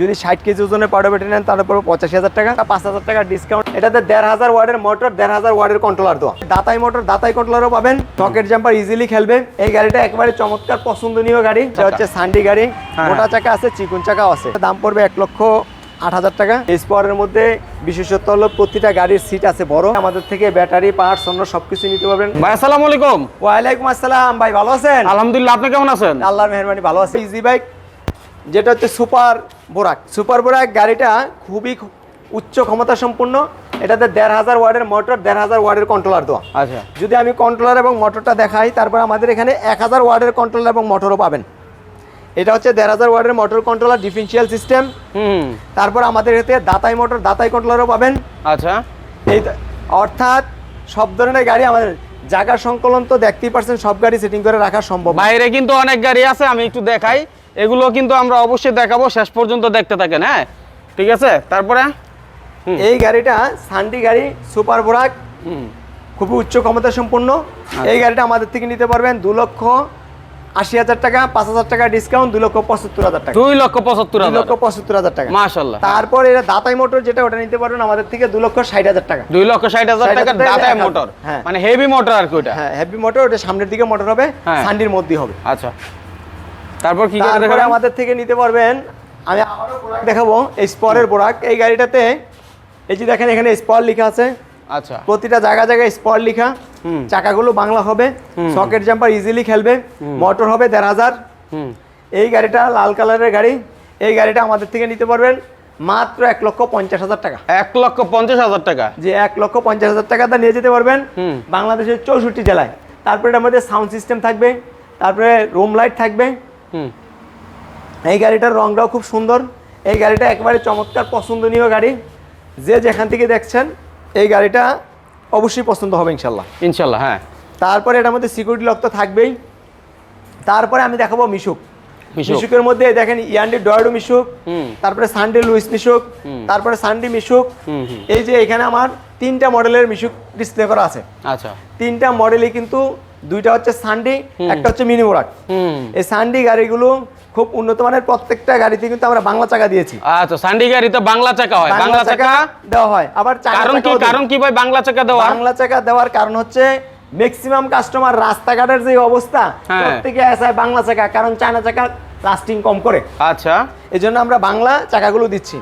যদি ষাট কেজি ওজনের পাউডার ব্যাটারি নেন তার উপর পঁচাশি হাজার টাকা পাঁচ হাজার টাকা ডিসকাউন্ট এটাতে দেড় হাজার ওয়ার্ডের মোটর দেড় হাজার ওয়ার্ডের কন্ট্রোলার দেওয়া। দাতাই মোটর দাতাই কন্ট্রোলারও পাবেন। পকেট জাম্পার ইজিলি খেলবে। এই গাড়িটা একবারে চমৎকার পছন্দনীয় গাড়ি। এটা হচ্ছে সান্ডি গাড়ি। হ্যাঁ। মোটা চাকা আছে চিকুন চাকাও আছে। দাম পড়বে এক লক্ষ আট হাজার টাকা। এই স্পরের মধ্যে বিশেষত্ব হলো প্রতিটা গাড়ির সিট আছে বড়। আমাদের থেকে ব্যাটারি পার্টস অন্য সবকিছু নিতে পারবেন। ভাই আসসালামু আলাইকুম। ওয়ালাইকুম আসসালাম। ভাই ভালো আছেন? আলহামদুলিল্লাহ আপনি কেমন আছেন? আল্লাহর মেহরবানি ভালো আছে। ইজি বাইক যেটা হচ্ছে সুপার বোরাক। সুপার বোরাক গাড়িটা খুবই উচ্চ ক্ষমতা সম্পন্ন। এটাতে দেড় হাজার ওয়ার্ডের মোটর দেড় হাজার ওয়ার্ডের কন্ট্রোলার দেওয়া। আচ্ছা। যদি আমি কন্ট্রোলার এবং মোটরটা দেখাই তারপর আমাদের এখানে এক হাজার ওয়ার্ডের কন্ট্রোলার এবং মোটরও পাবেন। এটা হচ্ছে দেড় হাজার ওয়ার্ডের মোটর কন্ট্রোলার ডিফেন্সিয়াল সিস্টেম হুম। তারপর আমাদের এতে দাতাই মোটর দাতাই কন্ট্রোলারও পাবেন। আচ্ছা। এই অর্থাৎ সব ধরনের গাড়ি আমাদের জায়গা সংকলন তো দেখতেই পারছেন সব গাড়ি সেটিং করে রাখা সম্ভব বাইরে কিন্তু অনেক গাড়ি আছে আমি একটু দেখাই। এগুলো কিন্তু আমরা অবশ্যই দেখাবো শেষ পর্যন্ত দেখতে থাকেন হ্যাঁ? ঠিক আছে? তারপরে? এই গাড়িটা সান্ডি গাড়ি সুপার বোরাক খুবই উচ্চ ক্ষমতা সম্পন্ন। এই গাড়িটা আমাদের থেকে নিতে পারবেন দু লক্ষ আশি হাজার টাকা পাঁচ হাজার টাকা ডিসকাউন্ট দু লক্ষ পঁচাত্তর হাজার টাকা। দুই লক্ষ পঁচাত্তর লক্ষ পঁচাত্তর হাজার টাকা। মাশাল্লাহ তারপর এটা দাতাই মোটর যেটা ওটা নিতে পারবেন আমাদের থেকে দু লক্ষ ষাট হাজার টাকা। দুই লক্ষ ষাট হাজার টাকা হাজার। মোটর। হ্যাঁ। মানে হেভি মোটর আর কি ওটা? হ্যাঁ হেভি মোটর ওটা সামনের দিকে মোটর হবে হ্যাঁ। সান্ডির মধ্যেই হবে। আচ্ছা। তারপর কি গাড়ি দেখাবেন? আমাদের থেকে নিতে পারবেন। আমি আবারও বোরাক দেখাবো এই স্পরের বোরাক এই গাড়িটাতে এই যে দেখেন এখানে স্পর লেখা আছে। আচ্ছা। প্রতিটা জায়গা জায়গায় স্পট লেখা। চাকাগুলো বাংলা হবে সকেট জাম্পার ইজিলি খেলবে মোটর হবে দেড় হাজার। এই গাড়িটা লাল কালারের গাড়ি। এই গাড়িটা আমাদের থেকে নিতে পারবেন মাত্র এক লক্ষ পঞ্চাশ হাজার টাকা। এক লক্ষ পঞ্চাশ হাজার টাকা? যে এক লক্ষ পঞ্চাশ হাজার টাকা দা নিয়ে যেতে পারবেন বাংলাদেশের চৌষট্টি জেলায়। তারপরে এটার মধ্যে সাউন্ড সিস্টেম থাকবে তারপরে রুম লাইট থাকবে এই গাড়িটার রংটাও খুব সুন্দর। এই গাড়িটা একবারে চমৎকার পছন্দনীয় গাড়ি। যে যেখান থেকে দেখছেন এই গাড়িটা অবশ্যই পছন্দ হবে ইনশাল্লাহ। ইনশাল্লাহ হ্যাঁ। তারপরে এটার মধ্যে সিকিউরিটি লক তো থাকবেই। তারপরে আমি দেখাবো মিশুক। মিশুক। মিশুকের মধ্যে দেখেন ইয়ান্ডি ডয়াডো মিশুক হুম। তারপরে সানডে লুইস মিশুক তারপরে সানডি মিশুক। এই যে এখানে আমার তিনটা মডেলের মিশুক ডিসপ্লে করা আছে। আচ্ছা। তিনটা মডেলই কিন্তু দুইটা হচ্ছে সানডি একটা হচ্ছে মিনি মোরাক এই সানডি গাড়িগুলো খুব উন্নত মানের প্রত্যেকটা গাড়িতে কিন্তু আমরা বাংলা চাকা দিয়েছি। আচ্ছা সান্ডি গাড়িতে বাংলা চাকা হয়। বাংলা চাকা দেওয়া হয় আবার কারণ কি? কারণ কি ভাই? বাংলা চাকা দেওয়া? বাংলা চাকা দেওয়ার কারণ হচ্ছে ম্যাক্সিমাম কাস্টমার রাস্তাঘাটের যে অবস্থা হ্যাঁ। প্রত্যেকে আসে বাংলা চাকা কারণ চায়না চাকা লাস্টিং কম করে। আচ্ছা। এই জন্য আমরা বাংলা চাকাগুলো দিচ্ছি।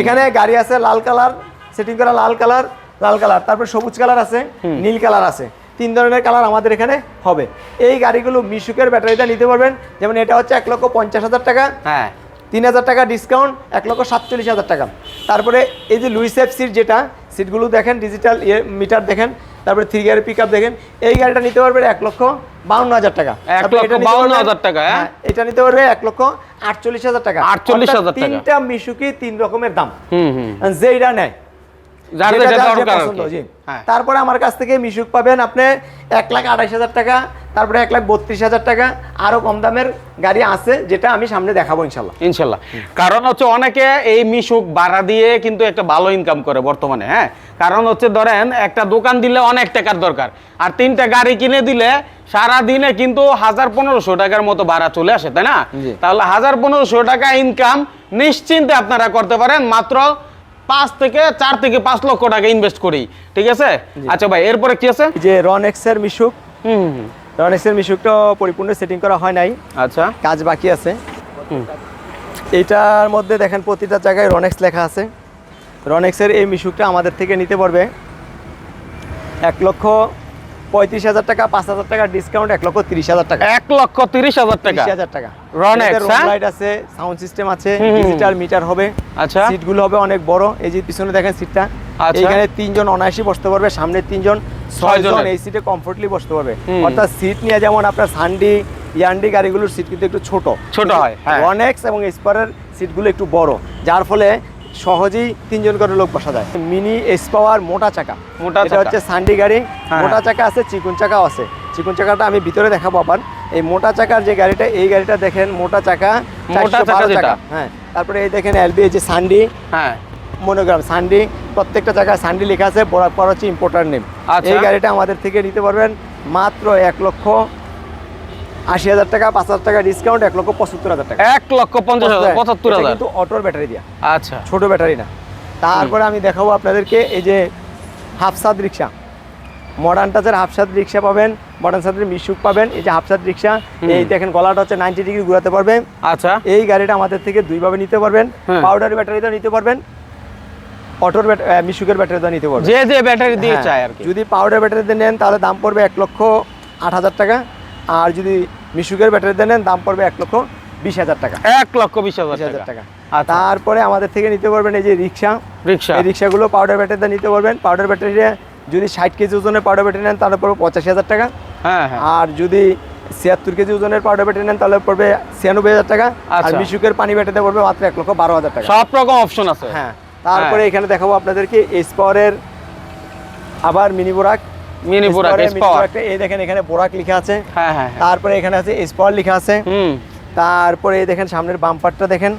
এখানে গাড়ি আছে লাল কালার সেটিং করা লাল কালার লাল কালার। তারপর সবুজ কালার আছে নীল কালার আছে। তিন ধরনের কালার আমাদের এখানে হবে। এই গাড়িগুলো মিশুকের ব্যাটারিটা নিতে পারবেন। যেমন এটা হচ্ছে এক লক্ষ পঞ্চাশ হাজার টাকা। হ্যাঁ। তিন হাজার টাকা ডিসকাউন্ট এক লক্ষ সাতচল্লিশ হাজার টাকা। তারপরে এই যে লুইসেফ সিট যেটা সিটগুলো দেখেন ডিজিটাল ইয়ে মিটার দেখেন তারপরে থ্রি গিয়ার পিক আপ দেখেন এই গাড়িটা নিতে পারবে এক লক্ষ বাউন্ন হাজার টাকা। লক্ষ এটা নিতে টাকা, হ্যাঁ? হ্যাঁ, এটা নিতে পারবে এক লক্ষ আটচল্লিশ হাজার টাকা। আটচল্লিশ হাজার তিনটা মিশুকি তিন রকমের দাম। হুম নেয়। তারপরে আমার কাছ থেকে মিশুক পাবেন আপনি এক লাখ আঠাইশ হাজার টাকা তারপরে এক লাখ বত্রিশ হাজার টাকা আরও কম দামের গাড়ি আছে যেটা আমি সামনে দেখাবো ইনশাল্লাহ। ইনশাল্লাহ। কারণ হচ্ছে অনেকে এই মিশুক ভাড়া দিয়ে কিন্তু একটা ভালো ইনকাম করে বর্তমানে হ্যাঁ? কারণ হচ্ছে ধরেন একটা দোকান দিলে অনেক টাকার দরকার আর তিনটা গাড়ি কিনে দিলে সারা দিনে কিন্তু হাজার পনেরোশো টাকার মতো ভাড়া চলে আসে তাই না? তাহলে হাজার পনেরোশো টাকা ইনকাম নিশ্চিন্তে আপনারা করতে পারেন মাত্র পাঁচ থেকে চার থেকে পাঁচ লক্ষ টাকা ইনভেস্ট করি ঠিক আছে? আচ্ছা ভাই এরপরে কি আছে? যে রন এক্সের মিশুক। হুম হুম, হুম। রন এক্সের মিশুকটা পরিপূর্ণ সেটিং করা হয় নাই। আচ্ছা। কাজ বাকি আছে। এইটার মধ্যে দেখেন প্রতিটা জায়গায় রনেক্স লেখা আছে। রনেক্সের এই মিশুকটা আমাদের থেকে নিতে পারবে। এক লক্ষ পঁয়ত্রিশ হাজার টাকা পাঁচ হাজার টাকা ডিসকাউন্ট এক লক্ষ তিরিশ হাজার টাকা এক লক্ষ তিরিশ হাজার টাকা তিরিশ হাজার টাকা হ্যাঁ? লাইট আছে সাউন্ড সিস্টেম আছে। ডিজিটাল মিটার হবে আচ্ছা। সিটগুলো হবে অনেক বড় এই যে পিছনে দেখেন সিটটা আচ্ছা। এইখানে তিনজন অনায়াসই বসতে পারবে সামনে তিনজন ছয়জন। এই সিটে কমফোর্টলি বসতে পারবে অর্থাৎ সিট নিয়ে যেমন আপনার সান্ডি ইয়ান্ডি গাড়িগুলোর সিট কিন্তু একটু ছোট ছোট হয়, হ্যাঁ। রনেক্স এবং এসপারের সিটগুলো একটু বড় যার ফলে সহজেই তিনজন করে লোক বসা যায়। মিনি এসপাওয়ার মোটা চাকা। মোটা এটা। হচ্ছে সান্ডি গাড়ি। হ্যাঁ। মোটা চাকা আছে চিকুন চাকাও আছে। চিকুন চাকাটা আমি ভিতরে দেখাবো আবার এই মোটা চাকার যে গাড়িটা এই গাড়িটা দেখেন মোটা চাকা মোটা 412 চাকা। হ্যাঁ তারপরে এই দেখেন এলবি যে সান্ডি। হ্যাঁ। মনোগ্রাম সান্ডি। প্রত্যেকটা জায়গায় সান্ডি লেখা আছে বড় পর হচ্ছে ইম্পোর্টার নেম আচ্ছা। এই গাড়িটা আমাদের থেকে নিতে পারবেন মাত্র এক লক্ষ আশি হাজার টাকা পাঁচ হাজার টাকা ডিসকাউন্ট এক লক্ষ পঁচাত্তর হাজার টাকা। এক লক্ষ পঞ্চাশ হাজার পঁচাত্তর হাজার। কিন্তু অটোর ব্যাটারি দিয়া। আচ্ছা। ছোট ব্যাটারি না। তারপরে আমি দেখাবো আপনাদেরকে এই যে হাফসাদ রিক্সা মডার্ন টাচের হাফসাদ রিক্সা পাবেন মডার্ন সাদের মিশুক পাবেন। এই যে হাফসাদ রিক্সা এই দেখেন গলাটা হচ্ছে নাইনটি ডিগ্রি ঘুরাতে পারবেন আচ্ছা। এই গাড়িটা আমাদের থেকে দুইভাবে নিতে পারবেন। পাউডার ব্যাটারিতেও নিতে পারবেন। অটোর মিশুকের ব্যাটারিতেও নিতে পারবেন। যে যে ব্যাটারি দিয়ে হ্যাঁ, চায় আর কি। যদি পাউডার ব্যাটারিতে নেন তাহলে দাম পড়বে এক লক্ষ আট হাজার টাকা। আর যদি মিশুকের ব্যাটারিতে নেন দাম পড়বে এক লক্ষ বিশ হাজার টাকা। এক লক্ষ বিশ হাজার টাকা। আচ্ছা। তারপরে আমাদের থেকে নিতে পারবেন এই যে রিক্সা। রিক্সা। এই রিক্সাগুলো পাউডার ব্যাটারিতে নিতে পারবেন। পাউডার ব্যাটারি যদি ষাট কেজি ওজনের পাউডার ব্যাটারি নেন তাহলে পড়বে পঁচাশি হাজার টাকা। হ্যাঁ হ্যাঁ। আর যদি ছিয়াত্তর কেজি ওজনের পাউডার ব্যাটারি নেন তাহলে পড়বে ছিয়ানব্বই হাজার টাকা। আর আচ্ছা। মিশুকের পানি ব্যাটারিতে পড়বে মাত্র এক লক্ষ বারো হাজার টাকা। সব রকম অপশন আছে। হ্যাঁ। তারপরে হ্যাঁ। এখানে দেখাবো আপনাদেরকে এস পাওয়ারের আবার মিনি বোরাক মিনি এস পুরা পাওয়ারের এস মিনি পাওয়ার বোরাকটা, এই দেখেন এখানে বোরাক লেখা আছে। হ্যাঁ হ্যাঁ হ্যাঁ। তারপরে এখানে আছে এস লেখা আছে। হুম। তারপরে এই দেখেন সামনের বাম্পারটা দেখেন।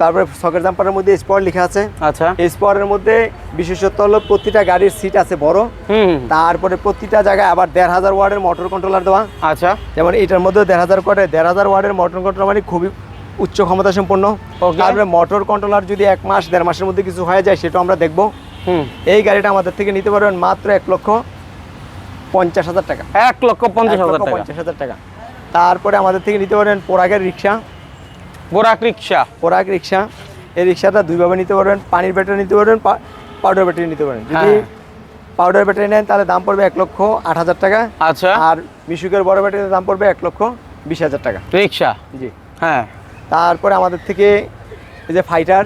তারপরে সকেট জাম্পারের মধ্যে এস লেখা আছে। আচ্ছা। পাওয়ারের মধ্যে বিশেষত্ব হলো প্রতিটা গাড়ির সিট আছে বড়। তারপরে প্রতিটা জায়গায় আবার দেড় হাজার ওয়ার্ডের মোটর কন্ট্রোলার দেওয়া। আচ্ছা। যেমন এটার মধ্যে দেড় হাজার ওয়ার্ডের দেড় হাজার ওয়ার্ডের মোটর কন্ট্রোলার মানে খুবই উচ্চ ক্ষমতা সম্পন্ন. তারপরে মোটর কন্ট্রোলার যদি এক মাস দেড় মাসের মধ্যে কিছু হয়ে যায় সেটা আমরা দেখব। হুম। এই গাড়িটা আমাদের থেকে নিতে পারবেন মাত্র এক লক্ষ পঞ্চাশ হাজার টাকা। এক লক্ষ পঞ্চাশ হাজার টাকা। পঞ্চাশ হাজার টাকা। তারপরে আমাদের থেকে নিতে পারবেন পোরাগের রিক্সা। বোরাক রিক্সা। পোরাক রিক্সা। এই রিক্সাটা দুইভাবে নিতে পারবেন পানির ব্যাটারি নিতে পারবেন পাউডার ব্যাটারি নিতে পারেন যদি। পাউডার ব্যাটারি নেন তাহলে দাম পড়বে এক লক্ষ আট হাজার টাকা। আচ্ছা। আর মিশুকের বড় ব্যাটারির দাম পড়বে এক লক্ষ বিশ হাজার টাকা। রিক্সা? জি। হ্যাঁ। তারপরে আমাদের থেকে এই যে ফাইটার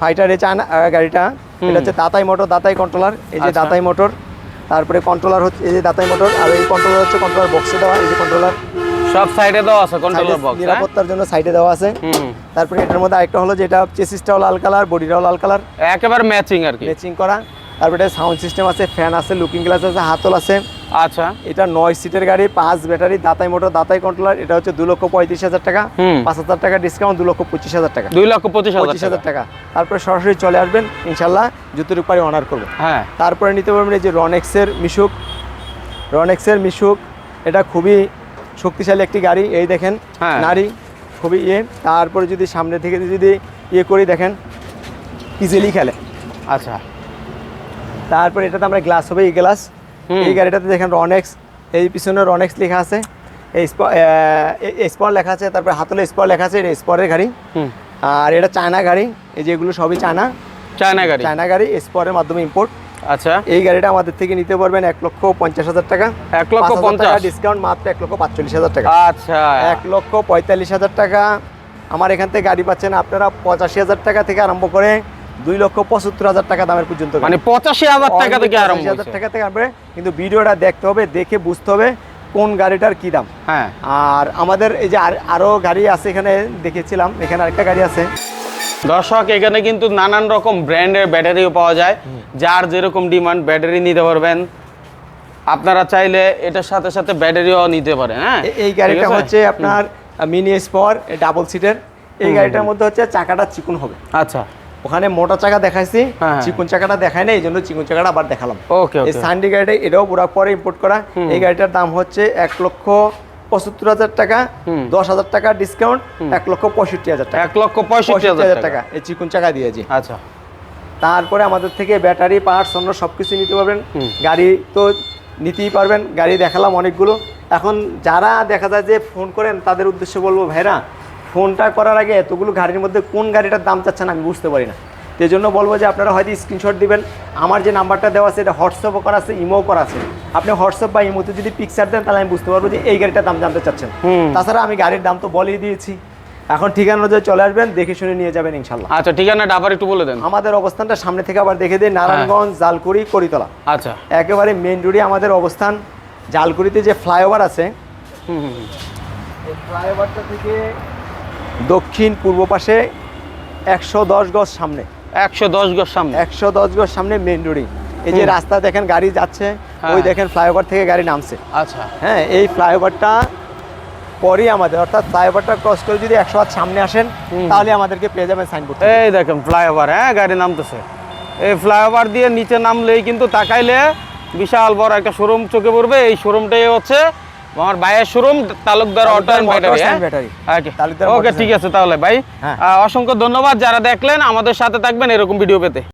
ফাইটার এই চায়না গাড়িটা এটা হচ্ছে দাতাই মোটর দাতাই কন্ট্রোলার এই যে আচ্ছা। দাতাই মোটর তারপরে কন্ট্রোলার হচ্ছে এই যে দাতাই মোটর আর এই কন্ট্রোলার হচ্ছে কন্ট্রোলার বক্সে দেওয়া এই যে কন্ট্রোলার সব সাইডে দেওয়া আছে কন্ট্রোলার বক্স নিরাপত্তার জন্য সাইডে দেওয়া আছে। তারপরে এটার মধ্যে আরেকটা হলো যেটা চেসিসটাও লাল কালার বডিটাও লাল কালার একেবারে ম্যাচিং আর কি। ম্যাচিং করা। তারপরে সাউন্ড সিস্টেম আছে ফ্যান আছে লুকিং গ্লাস আছে হাতল আছে। আচ্ছা। এটা নয় সিটের গাড়ি পাঁচ ব্যাটারি দাতাই মোটর দাতাই কন্ট্রোলার এটা হচ্ছে দু লক্ষ পঁয়ত্রিশ হাজার টাকা। পাঁচ হাজার টাকা ডিসকাউন্ট দু লক্ষ পঁচিশ হাজার টাকা। দুই লক্ষ পঁচিশ পঁচিশ হাজার টাকা। তারপরে সরাসরি চলে আসবেন ইনশাল্লাহ যতটুকু পারি অনার করব। হ্যাঁ। তারপরে নিতে পারবেন এই যে রনেক্সের মিশুক। রনেক্সের মিশুক এটা খুবই শক্তিশালী একটি গাড়ি এই দেখেন হ্যাঁ। নারী খুবই ইয়ে। তারপরে যদি সামনে থেকে যদি ইয়ে করি দেখেন ইজিলি খেলে। আচ্ছা। তারপরে এটাতে আমরা গ্লাস হবে এই গ্লাস এই গাড়িটাতে দেখেন রনেক্স এই পিছনে রনেক্স লেখা আছে। এই স্পর লেখা আছে তারপরে হাতলে স্পর লেখা আছে এটা স্পরের গাড়ি। আর এটা চায়না গাড়ি এই যেগুলো সবই চায়না চায়না গাড়ি? চায়না গাড়ি স্পরের মাধ্যমে ইম্পোর্ট আচ্ছা। এই গাড়িটা আমাদের থেকে নিতে পারবেন এক লক্ষ পঞ্চাশ হাজার টাকা। এক লক্ষ পঞ্চাশ? ডিসকাউন্ট মাত্র এক লক্ষ পাঁচচল্লিশ হাজার টাকা। আচ্ছা। এক লক্ষ পঁয়তাল্লিশ হাজার টাকা। আমার এখান থেকে গাড়ি পাচ্ছেন আপনারা পঁচাশি হাজার টাকা থেকে আরম্ভ করে দুই লক্ষ পঁচাত্তর হাজার টাকা দামের পর্যন্ত। মানে পঁচাশি হাজার টাকা থেকে আরম্ভ 85,000 হয়েছে। টাকা থেকে কিন্তু ভিডিওটা দেখতে হবে দেখে বুঝতে হবে কোন গাড়িটার কি দাম। হ্যাঁ। আর আমাদের এই যে আর- আরও গাড়ি আছে এখানে দেখেছিলাম এখানে আরেকটা গাড়ি আছে। দর্শক এখানে কিন্তু নানান রকম ব্র্যান্ডের ব্যাটারিও পাওয়া যায়। যার যেরকম ডিমান্ড ব্যাটারি নিতে পারবেন। আপনারা চাইলে এটার সাথে সাথে ব্যাটারিও নিতে পারেন হ্যাঁ? এই গাড়িটা হচ্ছে আপনার মিনি স্পর ডাবল সিটের এই গাড়িটার মধ্যে হচ্ছে চাকাটা চিকুন হবে। আচ্ছা। ওখানে মোটা চাকা দেখাইছি হ্যাঁ। চিকুন চাকাটা দেখায় না এই জন্য চিকুন চাকাটা আবার দেখালাম। ওকে এই সানডি গাড়িটা এটাও পুরা পরে ইম্পোর্ট করা। এই গাড়িটার দাম হচ্ছে এক লক্ষ পঁচাত্তর হাজার টাকা দশ হাজার টাকা ডিসকাউন্ট এক লক্ষ পঁয়ষট্টি হাজার টাকা। এক লক্ষ পঁয়ষট্টি হাজার টাকা। এই চিকুন চাকা দিয়েছি। আচ্ছা। তারপরে আমাদের থেকে ব্যাটারি পার্টস অন্য সব কিছু নিতে পারবেন। গাড়ি তো নিতেই পারবেন গাড়ি দেখালাম অনেকগুলো। এখন যারা দেখা যায় যে ফোন করেন তাদের উদ্দেশ্যে বলব ভাইরা ফোনটা করার আগে এতগুলো গাড়ির মধ্যে কোন গাড়িটার দাম চাচ্ছেন আমি বুঝতে পারি না। সেই জন্য বলব যে আপনারা হয়তো স্ক্রিনশট দিবেন। আমার যে নাম্বারটা দেওয়া আছে এটা হোয়াটসঅ্যাপও করা আছে ইমোও করা আছে। আপনি হোয়াটসঅ্যাপ বা ইমোতে যদি পিকচার দেন তাহলে আমি বুঝতে পারব যে এই গাড়িটার দাম জানতে চাচ্ছেন। তাছাড়া আমি গাড়ির দাম তো বলেই দিয়েছি। এখন ঠিকানা অনুযায়ী চলে আসবেন দেখে শুনে নিয়ে যাবেন ইনশাল্লাহ। আচ্ছা ঠিকানাটা আবার একটু বলে দেন। আমাদের অবস্থানটা সামনে থেকে আবার দেখে দিই নারায়ণগঞ্জ জালকুড়ি করিতলা। আচ্ছা। একেবারে মেন রোডে আমাদের অবস্থান। জালকুড়িতে যে ফ্লাইওভার আছে ফ্লাইওভারটা থেকে দক্ষিণ পূর্ব পাশে একশো দশ গজ সামনে। একশো দশ গজ সামনে। একশো দশ গজ সামনে মেন রোডে এই। যে রাস্তা দেখেন গাড়ি যাচ্ছে হ্যাঁ। ওই দেখেন ফ্লাইওভার থেকে গাড়ি নামছে। আচ্ছা। হ্যাঁ এই ফ্লাইওভারটা পরই আমাদের অর্থাৎ ফ্লাইওভারটা ক্রস করে যদি একশো হাত সামনে আসেন তাহলে আমাদেরকে পেয়ে যাবেন সাইনবোর্ড এই দেখেন ফ্লাইওভার হ্যাঁ গাড়ি নামতেছে। এই ফ্লাইওভার দিয়ে নিচে নামলেই কিন্তু তাকাইলে বিশাল বড় একটা শোরুম চোখে পড়বে। এই শোরুমটাই হচ্ছে আমার ভাইয়ের showroom Talukdar auto and battery okay ঠিক আছে তাহলে ভাই। হ্যাঁ। অসংখ্য ধন্যবাদ যারা দেখলেন আমাদের সাথে থাকবেন এরকম ভিডিও পেতে।